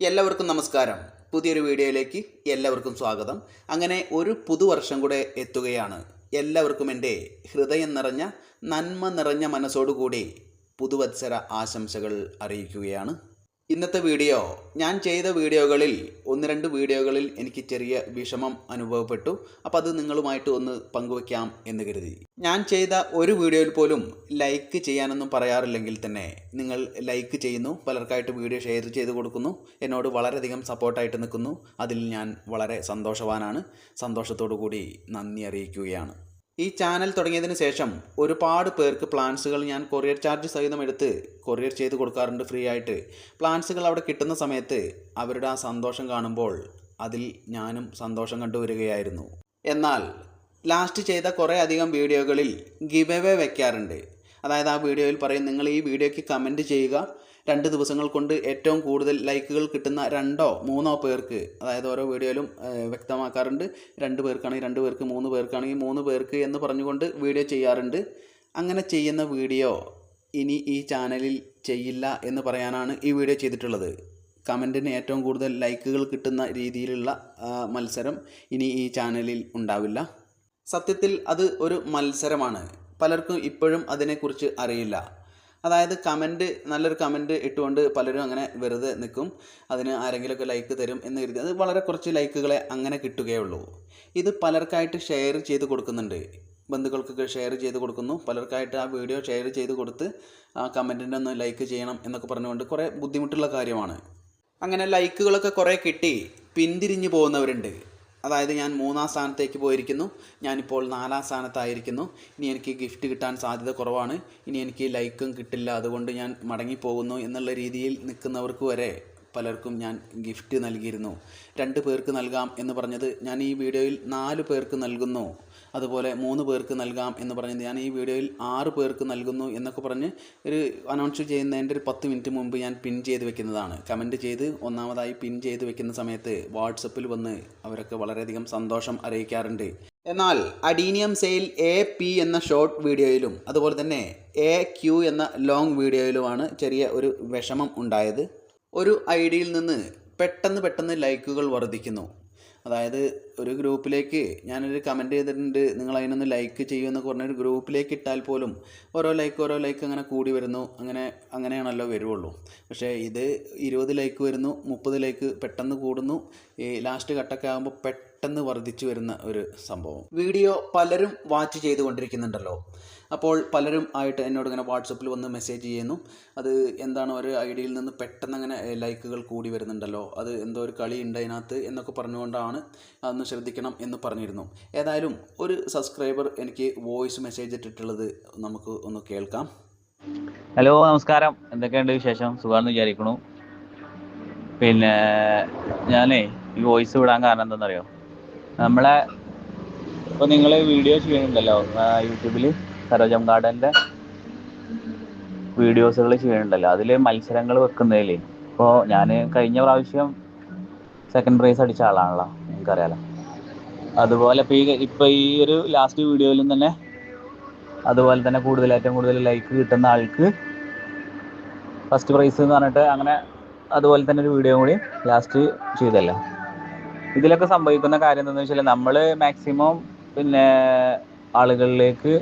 എല്ലാവർക്കും നമസ്കാരം. പുതിയൊരു വീഡിയോയിലേക്ക് എല്ലാവർക്കും സ്വാഗതം. അങ്ങനെ ഒരു പുതുവർഷം കൂടെ എത്തുകയാണ്. എല്ലാവർക്കും എന്റെ ഹൃദയം നിറഞ്ഞ നന്മ നിറഞ്ഞ മനസ്സോടുകൂടി പുതുവത്സര ആശംസകൾ അറിയിക്കുകയാണ്. ഇന്നത്തെ വീഡിയോ ഞാൻ ചെയ്ത വീഡിയോകളിൽ ഒന്ന് രണ്ട് വീഡിയോകളിൽ എനിക്ക് ചെറിയ വിഷമം അനുഭവപ്പെട്ടു. അപ്പോൾ അത് നിങ്ങളുമായിട്ട് ഒന്ന് പങ്കുവയ്ക്കാം എന്ന് കരുതി. ഞാൻ ചെയ്ത ഒരു വീഡിയോയിൽ പോലും ലൈക്ക് ചെയ്യാനൊന്നും പറയാറില്ലെങ്കിൽ തന്നെ നിങ്ങൾ ലൈക്ക് ചെയ്യുന്നു പലർക്കായിട്ട് വീഡിയോ ഷെയർ ചെയ്ത് കൊടുക്കുന്നു എന്നോട് വളരെയധികം സപ്പോർട്ടായിട്ട് നിൽക്കുന്നു. അതിൽ ഞാൻ വളരെ സന്തോഷവാനാണ്. സന്തോഷത്തോടു കൂടി നന്ദി അറിയിക്കുകയാണ്. ഈ ചാനൽ തുടങ്ങിയതിന് ശേഷം ഒരുപാട് പേർക്ക് പ്ലാൻസുകൾ ഞാൻ കൊറിയർ ചാർജ് സഹിതം എടുത്ത് കൊറിയർ ചെയ്ത് കൊടുക്കാറുണ്ട് ഫ്രീ ആയിട്ട്. പ്ലാൻസുകൾ അവിടെ കിട്ടുന്ന സമയത്ത് അവരുടെ ആ സന്തോഷം കാണുമ്പോൾ അതിൽ ഞാനും സന്തോഷം കണ്ടുവരികയായിരുന്നു എന്നാൽ ലാസ്റ്റ് ചെയ്ത കുറേ അധികം വീഡിയോകളിൽ ഗിവ് എവേ വെക്കാറുണ്ട്. അതായത് ആ വീഡിയോയിൽ പറയും നിങ്ങൾ ഈ വീഡിയോയ്ക്ക് കമന്റ് ചെയ്യുക രണ്ട് ദിവസങ്ങൾ കൊണ്ട് ഏറ്റവും കൂടുതൽ ലൈക്കുകൾ കിട്ടുന്ന രണ്ടോ മൂന്നോ പേർക്ക് അതായത് ഓരോ വീഡിയോയിലും വ്യക്തമാക്കാറുണ്ട്. രണ്ട് പേർക്കാണെങ്കിൽ രണ്ട് പേർക്ക് മൂന്ന് പേർക്കാണെങ്കിൽ മൂന്ന് പേർക്ക് എന്ന് പറഞ്ഞുകൊണ്ട് വീഡിയോ ചെയ്യാറുണ്ട്. അങ്ങനെ ചെയ്യുന്ന വീഡിയോ ഇനി ഈ ചാനലിൽ ചെയ്യില്ല എന്ന് പറയാനാണ് ഈ വീഡിയോ ചെയ്തിട്ടുള്ളത്. കമന്റിന് ഏറ്റവും കൂടുതൽ ലൈക്കുകൾ കിട്ടുന്ന രീതിയിലുള്ള മത്സരം ഇനി ഈ ചാനലിൽ ഉണ്ടാവില്ല. സത്യത്തിൽ അത് ഒരു മത്സരമാണ്. പലർക്കും ഇപ്പോഴും അതിനെക്കുറിച്ച് അറിയില്ല. അതായത് കമന്റ് നല്ലൊരു കമന്റ് ഇട്ടുകൊണ്ട് പലരും അങ്ങനെ വെറുതെ നിൽക്കും അതിന് ആരെങ്കിലുമൊക്കെ ലൈക്ക് തരും എന്ന് കരുതി. അത് വളരെ കുറച്ച് ലൈക്കുകളെ അങ്ങനെ കിട്ടുകയുള്ളൂ ഇത് പലർക്കായിട്ട് ഷെയർ ചെയ്ത് കൊടുക്കുന്നുണ്ട്. ബന്ധുക്കൾക്കൊക്കെ ഷെയർ ചെയ്ത് കൊടുക്കുന്നു. പലർക്കായിട്ട് ആ വീഡിയോ ഷെയർ ചെയ്ത് കൊടുത്ത് ആ കമന്റിന്റെ ഒന്ന് ലൈക്ക് ചെയ്യണം എന്നൊക്കെ പറഞ്ഞുകൊണ്ട് കുറേ ബുദ്ധിമുട്ടുള്ള കാര്യമാണ്. അങ്ങനെ ലൈക്കുകളൊക്കെ കുറേ കിട്ടി. പിന്തിരിഞ്ഞു പോകുന്നവരുണ്ട്. അതായത് ഞാൻ മൂന്നാം സ്ഥാനത്തേക്ക് പോയിരിക്കുന്നു. ഞാനിപ്പോൾ നാലാം സ്ഥാനത്തായിരിക്കുന്നു. ഇനി എനിക്ക് ഗിഫ്റ്റ് കിട്ടാൻ സാധ്യത കുറവാണ്. ഇനി എനിക്ക് ലൈക്കും കിട്ടില്ല. അതുകൊണ്ട് ഞാൻ മടങ്ങിപ്പോകുന്നു എന്നുള്ള രീതിയിൽ നിൽക്കുന്നവർക്ക് വരെ പലർക്കും ഞാൻ ഗിഫ്റ്റ് നൽകിയിരുന്നു. രണ്ട് പേർക്ക് നൽകാം എന്ന് പറഞ്ഞത് ഞാൻ ഈ വീഡിയോയിൽ നാല് പേർക്ക് നൽകുന്നു. അതുപോലെ മൂന്ന് പേർക്ക് നൽകാം എന്ന് പറഞ്ഞത് ഞാൻ ഈ വീഡിയോയിൽ ആറ് പേർക്ക് നൽകുന്നു എന്നൊക്കെ പറഞ്ഞ് ഒരു അനൗൺസ് ചെയ്യുന്നതിന്റെ ഒരു പത്ത് മിനിറ്റ് മുമ്പ് ഞാൻ പിൻ ചെയ്ത് വെക്കുന്നതാണ്. കമന്റ് ചെയ്ത് ഒന്നാമതായി പിൻ ചെയ്ത് വെക്കുന്ന സമയത്ത് വാട്സപ്പിൽ വന്ന് അവരൊക്കെ വളരെയധികം സന്തോഷം അറിയിക്കാറുണ്ട്. എന്നാൽ അഡീനിയം സെയിൽ എ പി എന്ന ഷോർട്ട് വീഡിയോയിലും അതുപോലെ തന്നെ എ ക്യു എന്ന ലോങ് വീഡിയോയിലുമാണ് ചെറിയ ഒരു വിഷമം ഉണ്ടായത്. ഒരു ഐഡിയിൽ നിന്ന് പെട്ടെന്ന് പെട്ടെന്ന് ലൈക്കുകൾ വർദ്ധിക്കുന്നു. അതായത് ഒരു ഗ്രൂപ്പിലേക്ക് ഞാനൊരു കമന്റ് ചെയ്തിട്ടുണ്ട് നിങ്ങൾ അതിനൊന്ന് ലൈക്ക് ചെയ്യുമെന്നൊക്കെ പറഞ്ഞ ഒരു ഗ്രൂപ്പിലേക്ക് ഇട്ടാൽ പോലും ഓരോ ലൈക്ക് ഓരോ ലൈക്ക് അങ്ങനെ കൂടി വരുന്നു. അങ്ങനെ അങ്ങനെയാണല്ലോ വരുവുള്ളൂ. പക്ഷേ ഇത് ഇരുപത് ലൈക്ക് വരുന്നു മുപ്പത് ലൈക്ക് പെട്ടെന്ന് കൂടുന്നു. ഈ ലാസ്റ്റ് കട്ടൊക്കെ ആകുമ്പോൾ പെട്ടെന്ന് വർദ്ധിച്ചു വരുന്ന ഒരു സംഭവം. വീഡിയോ പലരും വാച്ച് ചെയ്തുകൊണ്ടിരിക്കുന്നുണ്ടല്ലോ. അപ്പോൾ പലരും ആയിട്ട് എന്നോട് ഇങ്ങനെ വാട്സപ്പിൽ വന്ന് മെസ്സേജ് ചെയ്യുന്നു. അത് എന്താണ് ഒരു ഐഡിയയിൽ നിന്ന് പെട്ടെന്ന് അങ്ങനെ ലൈക്കുകൾ കൂടി വരുന്നുണ്ടല്ലോ. അത് എന്തോ ഒരു കളി ഉണ്ട് അതിനകത്ത് എന്നൊക്കെ പറഞ്ഞുകൊണ്ടാണ് അതൊന്ന് ശ്രദ്ധിക്കണം എന്ന് പറഞ്ഞിരുന്നു. ഏതായാലും ഒരു സബ്സ്ക്രൈബർ എനിക്ക് വോയിസ് മെസ്സേജ് ഇട്ടിട്ടുള്ളത് നമുക്ക് ഒന്ന് കേൾക്കാം. ഹലോ നമസ്കാരം. എന്തൊക്കെയുണ്ട് വിശേഷം? സുഖമാണെന്ന് വിചാരിക്കണു പിന്നെ ഞാനേ ഈ വോയിസ് വിടാൻ കാരണം എന്താണെന്നറിയോ? നമ്മളെ ഇപ്പൊ നിങ്ങൾ വീഡിയോ ചെയ്യുന്നുണ്ടല്ലോ യൂട്യൂബിൽ സരോജം ഗാർഡന്റെ വീഡിയോസുകൾ ചെയ്യുന്നുണ്ടല്ലോ. അതിൽ മത്സരങ്ങൾ വെക്കുന്നതിൽ ഇപ്പോൾ ഞാൻ കഴിഞ്ഞ പ്രാവശ്യം സെക്കൻഡ് പ്രൈസ് അടിച്ച ആളാണല്ലോ നിങ്ങൾക്കറിയാലോ. അതുപോലെ ഇപ്പോൾ ഈ ഇപ്പോൾ ഈ ഒരു ലാസ്റ്റ് വീഡിയോയിലും തന്നെ അതുപോലെ തന്നെ കൂടുതൽ ഏറ്റവും കൂടുതൽ ലൈക്ക് കിട്ടുന്ന ആൾക്ക് ഫസ്റ്റ് പ്രൈസ് എന്ന് പറഞ്ഞിട്ട് അങ്ങനെ അതുപോലെ തന്നെ ഒരു വീഡിയോ കൂടി ലാസ്റ്റ് ചെയ്തല്ലോ. ഇതിലൊക്കെ സംഭവിക്കുന്ന കാര്യം എന്താണെന്ന് വെച്ചാൽ നമ്മൾ മാക്സിമം പിന്നെ ആളുകളിലേക്ക്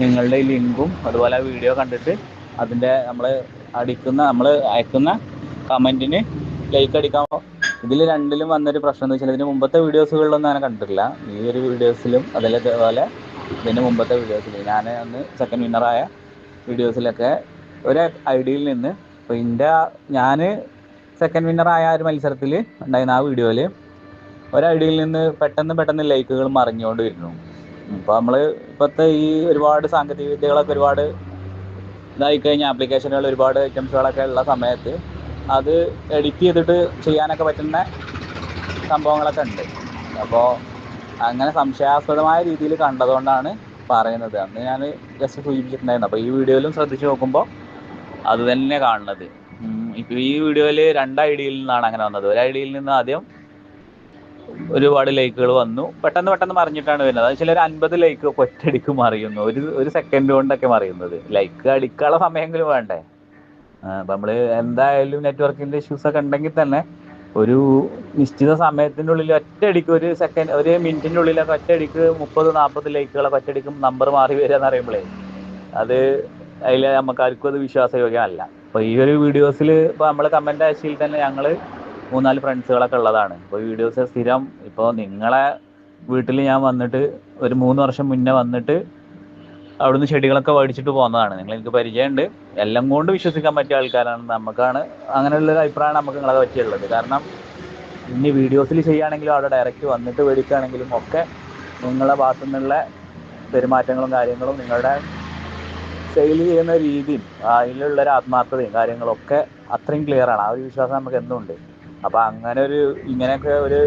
നിങ്ങളുടെ ലിങ്കും അതുപോലെ വീഡിയോ കണ്ടിട്ട് അതിന്റെ നമ്മൾ അടിക്കുന്ന നമ്മൾ അയക്കുന്ന കമന്റിന് ലൈക്ക് അടിക്കാൻ ഇതിൽ രണ്ടിലും വന്നൊരു പ്രശ്നം എന്ന് വെച്ചാൽ ഇതിന് മുമ്പത്തെ വീഡിയോസുകളിലൊന്നും അങ്ങനെ കണ്ടിട്ടില്ല. ഈ ഒരു വീഡിയോസിലും അതേപോലെ ഇതിന് മുമ്പത്തെ വീഡിയോസിൽ ഞാൻ അന്ന് സെക്കൻഡ് വിന്നറായ വീഡിയോസിലൊക്കെ ഒരു ഐഡിയിൽ നിന്ന് അപ്പോൾ എന്റെ ഞാൻ സെക്കൻഡ് വിന്നറായ ഒരു മത്സരത്തിൽ ഉണ്ടായിരുന്ന ആ വീഡിയോയിൽ ഒരു ഐഡിയിൽ നിന്ന് പെട്ടെന്ന് പെട്ടെന്ന് ലൈക്കുകൾ മറിഞ്ഞുകൊണ്ട് വരുന്നു. ഇപ്പോൾ നമ്മൾ ഇപ്പോഴത്തെ ഈ ഒരുപാട് സാങ്കേതിക വിദ്യകളൊക്കെ ഒരുപാട് ഇതായി കഴിഞ്ഞ ആപ്ലിക്കേഷനുകൾ ഒരുപാട് ഐറ്റംസുകളൊക്കെ ഉള്ള സമയത്ത് അത് എഡിറ്റ് ചെയ്തിട്ട് ചെയ്യാനൊക്കെ പറ്റുന്ന സംഭവങ്ങളൊക്കെ ഉണ്ട്. അപ്പോൾ അങ്ങനെ സംശയാസ്പദമായ രീതിയിൽ കണ്ടതുകൊണ്ടാണ് പറയുന്നത്. അന്ന് ഞാൻ ജസ്റ്റ് സൂചിപ്പിച്ചിട്ടുണ്ടായിരുന്നു. അപ്പോൾ ഈ വീഡിയോയിലും ശ്രദ്ധിച്ച് നോക്കുമ്പോൾ അത് തന്നെ കാണുന്നത്. ഇപ്പോൾ ഈ വീഡിയോയിൽ രണ്ട് ഐഡിയയിൽ നിന്നാണ് അങ്ങനെ വന്നത്. ഒരു ഐഡിയിൽ നിന്ന് ആദ്യം ഒരുപാട് ലൈക്കുകൾ വന്നു. പെട്ടെന്ന് പെട്ടെന്ന് മറിഞ്ഞിട്ടാണ് വരുന്നത്. അത് ചില ഒരു അൻപത് ലൈക്ക് ഒറ്റടിക്ക് മറിയുന്നു. ഒരു ഒരു സെക്കൻഡ് കൊണ്ടൊക്കെ മറിയുന്നത്. ലൈക്ക് അടിക്കാനുള്ള സമയമെങ്കിലും വേണ്ടേ? അപ്പം നമ്മൾ എന്തായാലും നെറ്റ്വർക്കിന്റെ ഇഷ്യൂസൊക്കെ ഉണ്ടെങ്കിൽ തന്നെ ഒരു നിശ്ചിത സമയത്തിന്റെ ഉള്ളിൽ ഒറ്റയടിക്ക് ഒരു സെക്കൻഡ് ഒരു മിനിറ്റിന്റെ ഉള്ളിലൊക്കെ ഒറ്റയടിക്ക് മുപ്പത് നാൽപ്പത് ലൈക്കുകളൊക്കെ ഒറ്റയടിക്കും നമ്പർ മാറി വരിക എന്ന് പറയുമ്പോഴേ അത് അതിൽ നമുക്ക് ആർക്കും അത് വിശ്വാസയോഗ്യമല്ല. അപ്പോൾ ഈ ഒരു വീഡിയോസിൽ ഇപ്പോൾ നമ്മൾ കമന്റ് ആഴ്ചയിൽ തന്നെ ഞങ്ങൾ മൂന്നാൽ ഫ്രണ്ട്സുകളൊക്കെ ഉള്ളതാണ്. ഇപ്പോൾ വീഡിയോസ് സ്ഥിരം ഇപ്പോൾ നിങ്ങളെ വീട്ടിൽ ഞാൻ വന്നിട്ട് ഒരു മൂന്ന് വർഷം മുന്നേ വന്നിട്ട് അവിടുന്ന് ചെടികളൊക്കെ മേടിച്ചിട്ട് പോകുന്നതാണ് നിങ്ങൾ എനിക്ക് പരിചയമുണ്ട്. എല്ലാം കൊണ്ട് വിശ്വസിക്കാൻ പറ്റിയ ആൾക്കാരാണ്. നമുക്കാണ് അങ്ങനെയുള്ള ഒരു അഭിപ്രായമാണ് നമുക്ക് നിങ്ങളെ പറ്റിയുള്ളത്. കാരണം ഇനി വീഡിയോസിൽ ചെയ്യുകയാണെങ്കിലും അവിടെ ഡയറക്റ്റ് വന്നിട്ട് മേടിക്കുകയാണെങ്കിലും ഒക്കെ നിങ്ങളുടെ ഭാഗത്തു നിന്നുള്ള പെരുമാറ്റങ്ങളും കാര്യങ്ങളും നിങ്ങളുടെ സെയിൽ ചെയ്യുന്ന രീതിയും അതിലുള്ള ഒരു ആത്മാർത്ഥതയും കാര്യങ്ങളൊക്കെ അത്രയും ക്ലിയർ ആണ്. ആ ഒരു വിശ്വാസം നമുക്ക് എന്നും അപ്പോൾ അങ്ങനെ ഒരു ഇങ്ങനെയൊക്കെ ഒരു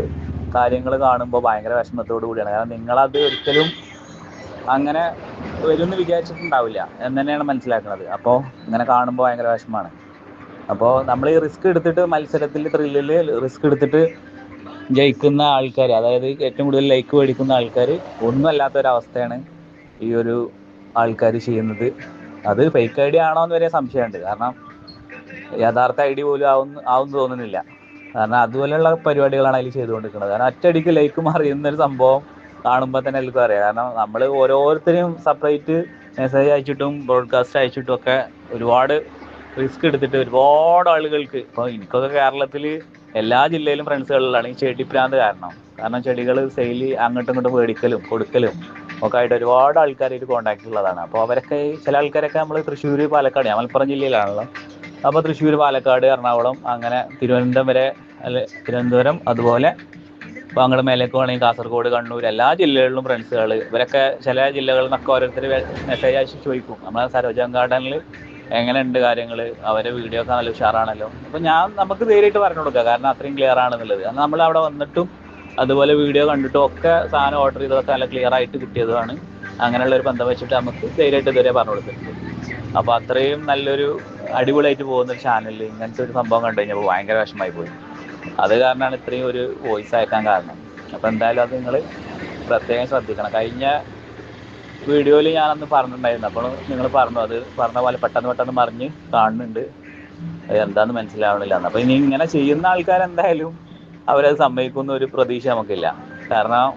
കാര്യങ്ങൾ കാണുമ്പോൾ ഭയങ്കര വിഷമത്തോടു കൂടിയാണ്. കാരണം നിങ്ങളത് ഒരിക്കലും അങ്ങനെ വരുമെന്ന് വിചാരിച്ചിട്ടുണ്ടാവില്ല. എന്ന് തന്നെയാണ് മനസ്സിലാക്കുന്നത് അപ്പോൾ ഇങ്ങനെ കാണുമ്പോൾ ഭയങ്കര വിഷമമാണ്. അപ്പോൾ നമ്മൾ ഈ റിസ്ക് എടുത്തിട്ട് മത്സരത്തിൽ ത്രില്ലിൽ റിസ്ക് എടുത്തിട്ട് ജയിക്കുന്ന ആൾക്കാർ അതായത് ഏറ്റവും കൂടുതൽ ലൈക്ക് മേടിക്കുന്ന ആൾക്കാർ ഒന്നുമല്ലാത്ത ഒരവസ്ഥയാണ് ഈ ഒരു ആൾക്കാർ ചെയ്യുന്നത്. അത് ഫേക്ക് ഐ ഡി ആണോ എന്ന് വരെ സംശയമുണ്ട്. കാരണം യഥാർത്ഥ ഐ ഡി പോലും ആവുന്ന ആവും തോന്നുന്നില്ല. കാരണം അതുപോലെയുള്ള പരിപാടികളാണ് അതിൽ ചെയ്തുകൊണ്ടിരിക്കുന്നത്. കാരണം ഒറ്റയടിക്ക് ലൈക്ക് മാറിയുന്ന ഒരു സംഭവം കാണുമ്പോൾ തന്നെ എല്ലാവർക്കും അറിയാം. കാരണം നമ്മൾ ഓരോരുത്തരും സെപ്പറേറ്റ് മെസ്സേജ് അയച്ചിട്ടും ബ്രോഡ്കാസ്റ്റ് അയച്ചിട്ടും ഒക്കെ ഒരുപാട് റിസ്ക് എടുത്തിട്ട് ഒരുപാട് ആളുകൾക്ക് ഇപ്പോൾ എനിക്കൊക്കെ കേരളത്തിൽ എല്ലാ ജില്ലയിലും ഫ്രണ്ട്സുകളിലാണ് ഈ ചെടിപ്രാന്ത് കാരണം. കാരണം ചെടികൾ സെയിൽ അങ്ങോട്ടും ഇങ്ങോട്ടും മേടിക്കലും കൊടുക്കലും ഒക്കെ ആയിട്ട് ഒരുപാട് ആൾക്കാർ ഇത് കോൺടാക്ട് ഉള്ളതാണ് അപ്പോൾ അവരൊക്കെ ചില ആൾക്കാരൊക്കെ നമ്മൾ തൃശ്ശൂർ പാലക്കാട് മലപ്പുറം ജില്ലയിലാണല്ലോ അപ്പോൾ തൃശ്ശൂർ പാലക്കാട് എറണാകുളം അങ്ങനെ തിരുവനന്തപുരം വരെ അല്ലെ തിരുവനന്തപുരം അതുപോലെ ഇപ്പോൾ അങ്ങോട്ട് മേലേക്ക് വേണമെങ്കിൽ കാസർഗോഡ് കണ്ണൂർ എല്ലാ ജില്ലകളിലും ഫ്രണ്ട്സുകൾ ഇവരൊക്കെ ചില ജില്ലകളിൽ നിന്നൊക്കെ ഓരോരുത്തർ മെസ്സേജ് അയച്ച് ചോദിക്കും. നമ്മളെ സരോജം ഗാർഡനിൽ എങ്ങനെയുണ്ട് കാര്യങ്ങൾ അവരെ വീഡിയോ ഒക്കെ നല്ല ഉഷാറാണല്ലോ. അപ്പോൾ ഞാൻ നമുക്ക് നേരിട്ട് പറഞ്ഞു കൊടുക്കുക കാരണം അത്രയും ക്ലിയർ ആണെന്നുള്ളത്. കാരണം നമ്മൾ അവിടെ വന്നിട്ടും അതുപോലെ വീഡിയോ കണ്ടിട്ടും ഒക്കെ സാധനം ഓർഡർ ചെയ്തതൊക്കെ നല്ല ക്ലിയർ ആയിട്ട് കിട്ടിയതാണ് അങ്ങനെയുള്ള ഒരു ബന്ധം വെച്ചിട്ട് നമുക്ക് ധൈര്യമായിട്ട് ഇതുവരെ പറഞ്ഞു കൊടുത്തിട്ടുണ്ട്. അപ്പോൾ അത്രയും നല്ലൊരു അടിപൊളിയായിട്ട് പോകുന്ന ഒരു ചാനലിൽ ഇങ്ങനത്തെ ഒരു സംഭവം കണ്ടു കഴിഞ്ഞപ്പോൾ ഭയങ്കര വിഷമമായി പോയി. അത് കാരണമാണ് ഇത്രയും ഒരു വോയിസ് അയക്കാൻ കാരണം. അപ്പോൾ എന്തായാലും അത് നിങ്ങൾ പ്രത്യേകം ശ്രദ്ധിക്കണം. കഴിഞ്ഞ വീഡിയോയിൽ ഞാനന്ന് പറഞ്ഞിട്ടുണ്ടായിരുന്നു. അപ്പോൾ നിങ്ങൾ പറഞ്ഞു അത് പറഞ്ഞ പോലെ പെട്ടെന്ന് പെട്ടെന്ന് മറിഞ്ഞ് കാണുന്നുണ്ട്. എന്താന്ന് മനസ്സിലാവണില്ല. അപ്പൊ അപ്പോൾ ഇനി ഇങ്ങനെ ചെയ്യുന്ന ആൾക്കാർ എന്തായാലും അവരത് സമ്മതിക്കുന്ന ഒരു പ്രതീക്ഷ നമുക്കില്ല. കാരണം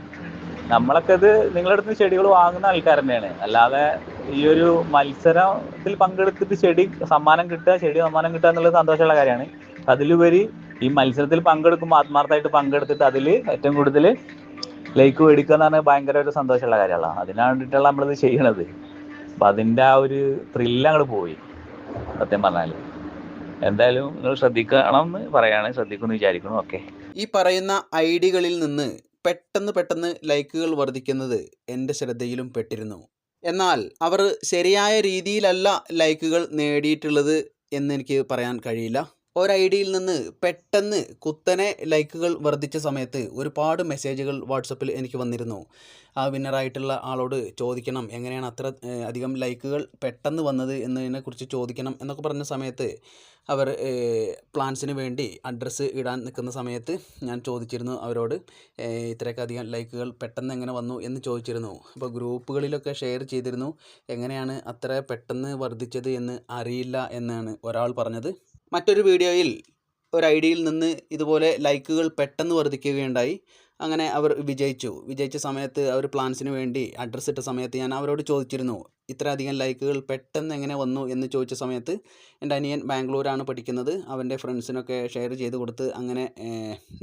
നമ്മളൊക്കെ ഇത് നിങ്ങളുടെ അടുത്ത് ചെടികൾ വാങ്ങുന്ന ആൾക്കാർ തന്നെയാണ്. അല്ലാതെ ഈ ഒരു മത്സരത്തിൽ പങ്കെടുത്തിട്ട് ചെടി സമ്മാനം കിട്ടുക ചെടി സമ്മാനം കിട്ടുക എന്നുള്ളത് സന്തോഷമുള്ള കാര്യമാണ്. അതിലുപരി ഈ മത്സരത്തിൽ പങ്കെടുക്കുമ്പോൾ ആത്മാർത്ഥമായിട്ട് പങ്കെടുത്തിട്ട് അതിൽ ഏറ്റവും കൂടുതൽ ലൈക്ക് മേടിക്കുക എന്ന് പറഞ്ഞാൽ ഭയങ്കര ഒരു സന്തോഷമുള്ള കാര്യമാണ്. അതിനാണ് വേണ്ടിയിട്ടാണ് നമ്മളിത് ചെയ്യണത്. അപ്പം അതിന്റെ ആ ഒരു ത്രില്ല് അങ്ങോട്ട് പോയി. സത്യം പറഞ്ഞാൽ. എന്തായാലും നിങ്ങൾ ശ്രദ്ധിക്കണം എന്ന് പറയാണ്. ശ്രദ്ധിക്കുമെന്ന് വിചാരിക്കുന്നു. ഓക്കെ. ഈ പറയുന്ന ഐഡികളിൽ ഡികളിൽ നിന്ന് പെട്ടെന്ന് പെട്ടെന്ന് ലൈക്കുകൾ വർദ്ധിക്കുന്നത് എന്റെ ശ്രദ്ധയിലും പെട്ടിരുന്നു. എന്നാൽ അവർ ശരിയായ രീതിയിലല്ല ലൈക്കുകൾ നേടിയിട്ടുള്ളത് എന്നെനിക്ക് പറയാൻ കഴിയില്ല. ഒരു ഐ ഡിയിൽ നിന്ന് പെട്ടെന്ന് കുത്തനെ ലൈക്കുകൾ വർദ്ധിച്ച സമയത്ത് ഒരുപാട് മെസ്സേജുകൾ വാട്സപ്പിൽ എനിക്ക് വന്നിരുന്നു. ആ വിന്നറായിട്ടുള്ള ആളോട് ചോദിക്കണം എങ്ങനെയാണ് അത്ര അധികം ലൈക്കുകൾ പെട്ടെന്ന് വന്നത് എന്നതിനെക്കുറിച്ച് ചോദിക്കണം എന്നൊക്കെ പറഞ്ഞ സമയത്ത് അവർ പ്ലാൻസിന് വേണ്ടി അഡ്രസ്സ് ഇടാൻ നിൽക്കുന്ന സമയത്ത് ഞാൻ ചോദിച്ചിരുന്നു അവരോട് ഇത്രയൊക്കെ അധികം ലൈക്കുകൾ പെട്ടെന്ന് എങ്ങനെ വന്നു എന്ന് ചോദിച്ചിരുന്നു. അപ്പോൾ ഗ്രൂപ്പുകളിലൊക്കെ ഷെയർ ചെയ്തിരുന്നു എങ്ങനെയാണ് അത്ര പെട്ടെന്ന് വർദ്ധിച്ചത് എന്ന് അറിയില്ല എന്നാണ് ഒരാൾ പറഞ്ഞത്. മറ്റൊരു വീഡിയോയിൽ ഒരു ഐ ഡിയിൽ നിന്ന് ഇതുപോലെ ലൈക്കുകൾ പെട്ടെന്ന് വർദ്ധിക്കുകയുണ്ടായി അങ്ങനെ അവർ വിജയിച്ചു. വിജയിച്ച സമയത്ത് അവർ പ്ലാൻസിന് വേണ്ടി അഡ്രസ്സ് ഇട്ട സമയത്ത് ഞാൻ അവരോട് ചോദിച്ചിരുന്നു ഇത്രയധികം ലൈക്കുകൾ പെട്ടെന്ന് എങ്ങനെ വന്നു? എന്ന് ചോദിച്ച സമയത്ത് എന്റെ അനിയൻ ബാംഗ്ലൂരാണ് പഠിക്കുന്നത്. അവന്റെ ഫ്രണ്ട്സിനൊക്കെ ഷെയർ ചെയ്ത് കൊടുത്ത് അങ്ങനെ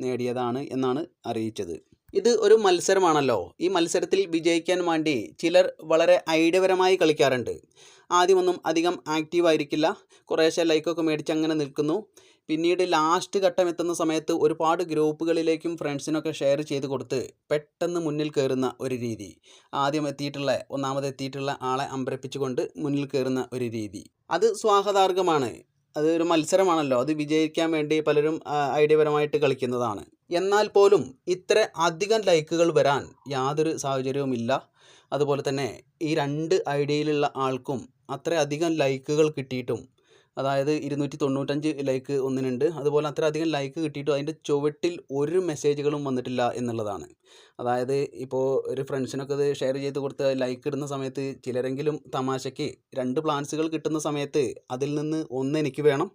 നേടിയതാണ് എന്നാണ് അറിയിച്ചത്. ഇത് ഒരു മത്സരമാണല്ലോ. ഈ മത്സരത്തിൽ വിജയിക്കാൻ വേണ്ടി ചിലർ വളരെ ഐഡിയപരമായി കളിക്കാറുണ്ട്. ആദ്യമൊന്നും അധികം ആക്റ്റീവ് ആയിരിക്കില്ല. കുറേശ്ശെ ലൈക്കൊക്കെ മേടിച്ച് അങ്ങനെ നിൽക്കുന്നു. പിന്നീട് ലാസ്റ്റ് ഘട്ടം എത്തുന്ന സമയത്ത് ഒരുപാട് ഗ്രൂപ്പുകളിലേക്കും ഫ്രണ്ട്സിനൊക്കെ ഷെയർ ചെയ്ത് കൊടുത്ത് പെട്ടെന്ന് മുന്നിൽ കയറുന്ന ഒരു രീതി. ആദ്യം എത്തിയിട്ടുള്ള ഒന്നാമത് എത്തിയിട്ടുള്ള ആളെ അമ്പരപ്പിച്ചുകൊണ്ട് മുന്നിൽ കയറുന്ന ഒരു രീതി. അത് സ്വാഗതാർഹമാണ്. അത് ഒരു മത്സരമാണല്ലോ. അത് വിജയിക്കാൻ വേണ്ടി പലരും ഐഡിയപരമായിട്ട് കളിക്കുന്നതാണ്. എന്നാൽ പോലും ഇത്ര അധികം ലൈക്കുകൾ വരാൻ യാതൊരു സാഹചര്യവുമില്ല. അതുപോലെ തന്നെ ഈ രണ്ട് ഐഡിയയിലുള്ള ആൾക്കും അത്ര അധികം ലൈക്കുകൾ കിട്ടിയിട്ടും അതായത് ഇരുന്നൂറ്റി തൊണ്ണൂറ്റഞ്ച് ലൈക്ക് ഒന്നിനുണ്ട്. അതുപോലെ അത്ര അധികം ലൈക്ക് കിട്ടിയിട്ടും അതിന്റെ ചുവട്ടിൽ ഒരു മെസ്സേജുകളും വന്നിട്ടില്ല എന്നുള്ളതാണ്. അതായത് ഇപ്പോൾ ഒരു ഫ്രണ്ട്സിനൊക്കെ ഇത് ഷെയർ ചെയ്ത് കൊടുത്ത് ലൈക്ക് ഇടുന്ന സമയത്ത് ചിലരെങ്കിലും തമാശയ്ക്ക് രണ്ട് പ്ലാൻസുകൾ കിട്ടുന്ന സമയത്ത് അതിൽ നിന്ന് ഒന്ന് എനിക്ക് വേണം.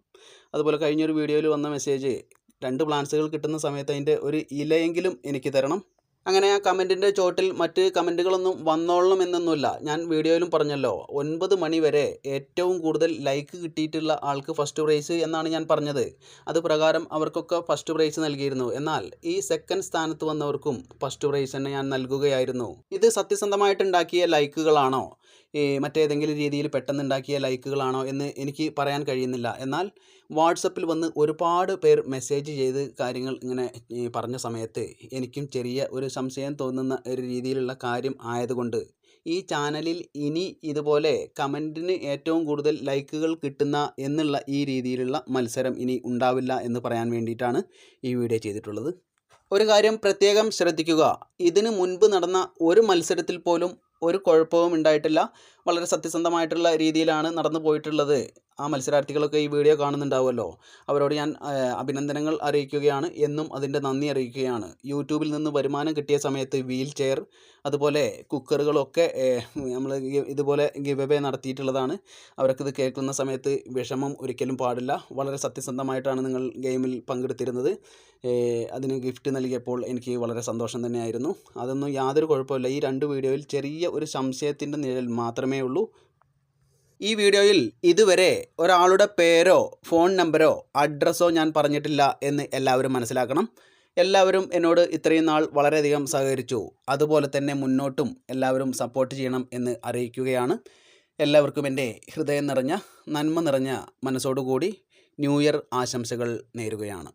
അതുപോലെ കഴിഞ്ഞൊരു വീഡിയോയിൽ വന്ന മെസ്സേജ് രണ്ട് പ്ലാന്റ്സുകൾ കിട്ടുന്ന സമയത്ത് അതിന്റെ ഒരു ഇലയെങ്കിലും എനിക്ക് തരണം. അങ്ങനെ ആ കമന്റിന്റെ ചോട്ടിൽ മറ്റ് കമന്റുകളൊന്നും വന്നോളണം എന്നൊന്നുമില്ല. ഞാൻ വീഡിയോയിലും പറഞ്ഞല്ലോ ഒൻപത് മണി വരെ ഏറ്റവും കൂടുതൽ ലൈക്ക് കിട്ടിയിട്ടുള്ള ആൾക്ക് ഫസ്റ്റ് പ്രൈസ് എന്നാണ് ഞാൻ പറഞ്ഞത്. അത് പ്രകാരം അവർക്കൊക്കെ ഫസ്റ്റ് പ്രൈസ് നൽകിയിരുന്നു. എന്നാൽ ഈ സെക്കൻഡ് സ്ഥാനത്ത് വന്നവർക്കും ഫസ്റ്റ് പ്രൈസ് തന്നെ ഞാൻ നൽകുകയായിരുന്നു. ഇത് സത്യസന്ധമായിട്ടുണ്ടാക്കിയ ലൈക്കുകളാണോ? മറ്റേതെങ്കിലും രീതിയിൽ പെട്ടെന്ന് ഉണ്ടാക്കിയ ലൈക്കുകളാണോ എന്ന് എനിക്ക് പറയാൻ കഴിയുന്നില്ല. എന്നാൽ വാട്സപ്പിൽ വന്ന് ഒരുപാട് പേർ മെസ്സേജ് ചെയ്ത് കാര്യങ്ങൾ ഇങ്ങനെ പറഞ്ഞ സമയത്ത് എനിക്കും ചെറിയ ഒരു സംശയം തോന്നുന്ന ഒരു രീതിയിലുള്ള കാര്യം ആയതുകൊണ്ട് ഈ ചാനലിൽ ഇനി ഇതുപോലെ കമന്റിന് ഏറ്റവും കൂടുതൽ ലൈക്കുകൾ കിട്ടുന്ന എന്നുള്ള ഈ രീതിയിലുള്ള മത്സരം ഇനി ഉണ്ടാവില്ല എന്ന് പറയാൻ വേണ്ടിയിട്ടാണ് ഈ വീഡിയോ ചെയ്തിട്ടുള്ളത്. ഒരു കാര്യം പ്രത്യേകം ശ്രദ്ധിക്കുക. ഇതിനു മുൻപ് നടന്ന ഒരു മത്സരത്തിൽ പോലും ഒരു കുഴപ്പവും ഉണ്ടായിട്ടില്ല. വളരെ സത്യസന്ധമായിട്ടുള്ള രീതിയിലാണ് നടന്നു പോയിട്ടുള്ളത്. ആ മത്സരാർത്ഥികളൊക്കെ ഈ വീഡിയോ കാണുന്നുണ്ടാവുമല്ലോ. അവരോട് ഞാൻ അഭിനന്ദനങ്ങൾ അറിയിക്കുകയാണ്. എന്നും അതിന്റെ നന്ദി അറിയിക്കുകയാണ്. യൂട്യൂബിൽ നിന്ന് വരുമാനം കിട്ടിയ സമയത്ത് വീൽ ചെയർ അതുപോലെ കുക്കറുകളൊക്കെ നമ്മൾ ഇതുപോലെ ഗിവ് നടത്തിയിട്ടുള്ളതാണ്. അവർക്ക് ഇത് കേൾക്കുന്ന സമയത്ത് വിഷമം ഒരിക്കലും പാടില്ല. വളരെ സത്യസന്ധമായിട്ടാണ് നിങ്ങൾ ഗെയിമിൽ പങ്കെടുത്തിരുന്നത്. അതിന് ഗിഫ്റ്റ് നൽകിയപ്പോൾ എനിക്ക് വളരെ സന്തോഷം തന്നെയായിരുന്നു. അതൊന്നും യാതൊരു കുഴപ്പമില്ല. ഈ രണ്ട് വീഡിയോയിൽ ചെറിയ ഒരു സംശയത്തിന്റെ നിഴൽ മാത്രമേ ഉള്ളൂ ഈ വീഡിയോയിൽ ഇതുവരെ ഒരാളുടെ പേരോ ഫോൺ നമ്പരോ അഡ്രസ്സോ ഞാൻ പറഞ്ഞിട്ടില്ല എന്ന് എല്ലാവരും മനസ്സിലാക്കണം. എല്ലാവരും എന്നോട് ഇത്രയും നാൾ വളരെയധികം സഹകരിച്ചു. അതുപോലെ തന്നെ മുന്നോട്ടും എല്ലാവരും സപ്പോർട്ട് ചെയ്യണം എന്ന് അറിയിക്കുകയാണ്. എല്ലാവർക്കും എന്റെ ഹൃദയം നിറഞ്ഞ നന്മ നിറഞ്ഞ മനസ്സോടുകൂടി ന്യൂ ഇയർ ആശംസകൾ നേരുകയാണ്.